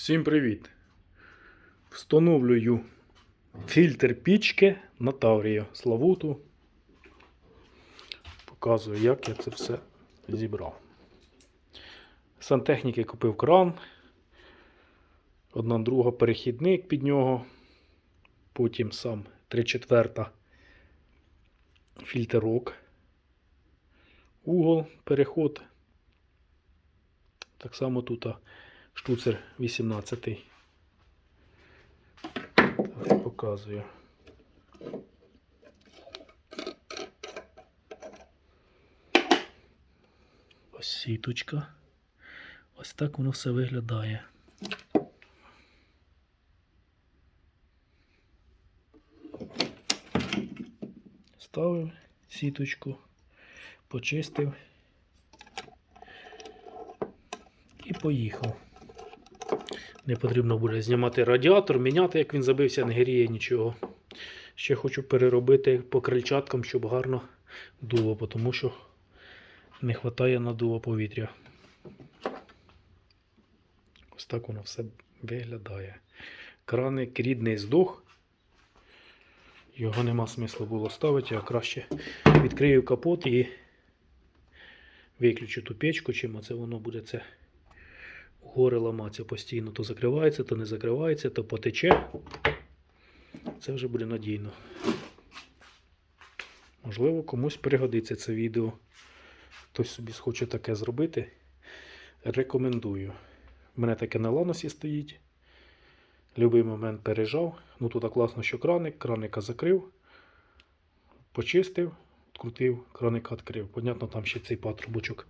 Всім привіт! Встановлюю фільтр пічки на Таврію Славуту. Показую, як я це все зібрав. Сантехніки купив кран, одна друга перехідник під нього, потім сам 3 четверта фільтрок, угол, переход. Так само тут штуцер 18. Так, показую. Ось сіточка. Ось так воно все виглядає. Ставив сіточку, почистив і поїхав. Не потрібно буде знімати радіатор, міняти, як він забився, не гріє нічого. Ще хочу переробити по крильчаткам, щоб гарно дуло, тому що не вистачає надува повітря. Ось так воно все виглядає. Краник рідний здох. Його нема смислу було ставити, а краще відкрию капот і виключу ту печку, чим оце воно буде це гори ламатися постійно. То закривається, то не закривається, то потече. Це вже буде надійно. Можливо, комусь пригодиться це відео. Хтось собі схоче таке зробити. Рекомендую. У мене таке на ланосі стоїть. Любий момент пережав. Ну тут класно, що краник, краника закрив, почистив, відкрутив, краника відкрив. Понятно, там ще цей патрубочок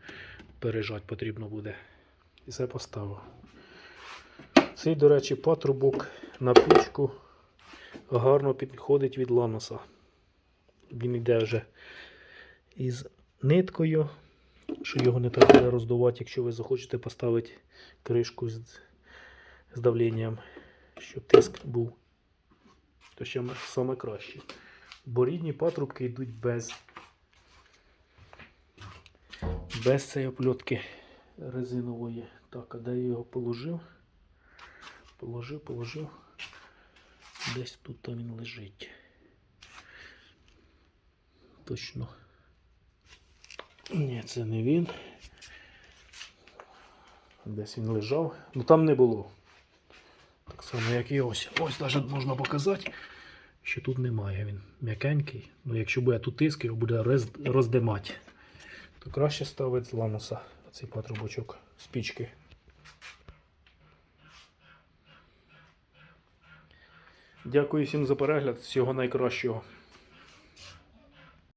пережати потрібно буде. І все поставив. Цей, до речі, патрубок на пічку гарно підходить від ланоса. Він йде вже із ниткою, що його не треба роздувати, якщо ви захочете поставити кришку з, з давленням, щоб тиск був. То ще саме краще. Бо рідні патрубки йдуть без, без цієї опльотки резинової. Так, а де я його положив? Положив, положив. Десь тут він лежить. Точно. Ні, це не він. Десь він лежав. Ну там не було. Так само, як і ось. Ось навіть можна показати, що тут немає. Він м'якенький. Ну якщо буде тут тиск, його буде роздимати. То краще ставити з ламуса цей патрубочок з пічки. Дякую всім за перегляд. Всього найкращого.